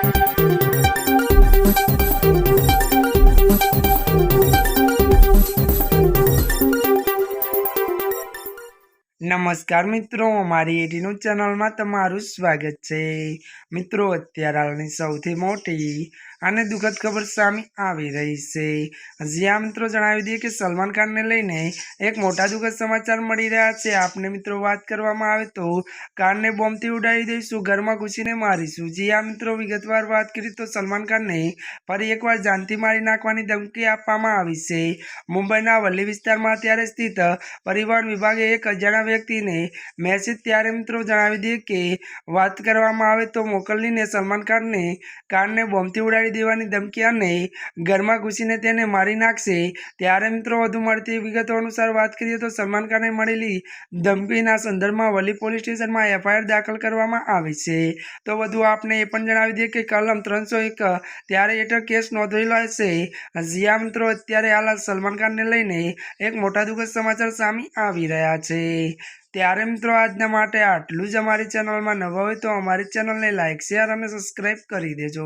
નમસ્કાર મિત્રો મારી એટીનું ચેનલમાં તમારું સ્વાગત છે. મિત્રો અત્યારે સૌથી મોટી અને દુઃખદ ખબર સામે આવી રહી છે. જ્યાં મિત્રો જણાવી દઈએ કે સલમાન ખાનને લઈને એક મોટા દુઃખદ સમાચાર મળી રહ્યા છે. આપને મિત્રો વાત કરવામાં આવે તો કારને બોમ્બથી ઉડાવી દઈશું, ઘરમાં ઘૂસીને મારીશું. જી આ મિત્રો વિગતવાર વાત કરી તો સલમાન ખાનને ફરી એકવાર જાનથી મારી નાખવાની ધમકી આપવામાં આવી છે. મુંબઈના વલ્લી વિસ્તારમાં અત્યારે સ્થિત પરિવહન વિભાગે એક અજાણા વ્યક્તિને મેસેજ ત્યારે મિત્રો જણાવી દઈએ કે વાત કરવામાં આવે તો મોકલીને સલમાન ખાનને કારને બોમ્બથી ઉડાડી દેવાની ધમકી અને ઘરમાં ઘૂસીને તેને મારી નાખશે. ત્યારે મિત્રો વધુ મળતી વિગતો અનુસાર વાત કરીએ તો સલમાન ખાને મળેલી ધમકીના સંદર્ભમાં વલી પોલીસ સ્ટેશનમાં એફઆઈઆર દાખલ કરવામાં આવી છે. તો વધુ આપને એ પણ જણાવી દઈએ કે કલમ ત્રણસો એક ત્યારે હેઠળ કેસ નોંધેલો છે જ્યાં મિત્રો, અત્યારે હાલ સલમાન ખાનને લઈને એક મોટા દુઃખદ સમાચાર સામે આવી રહ્યા છે. ત્યારે મિત્રો આજના માટે આટલું જ અમારી ચેનલમાં નવા હોય તો અમારી ચેનલને લાઇક શેર અને સબસ્ક્રાઈબ કરી દેજો.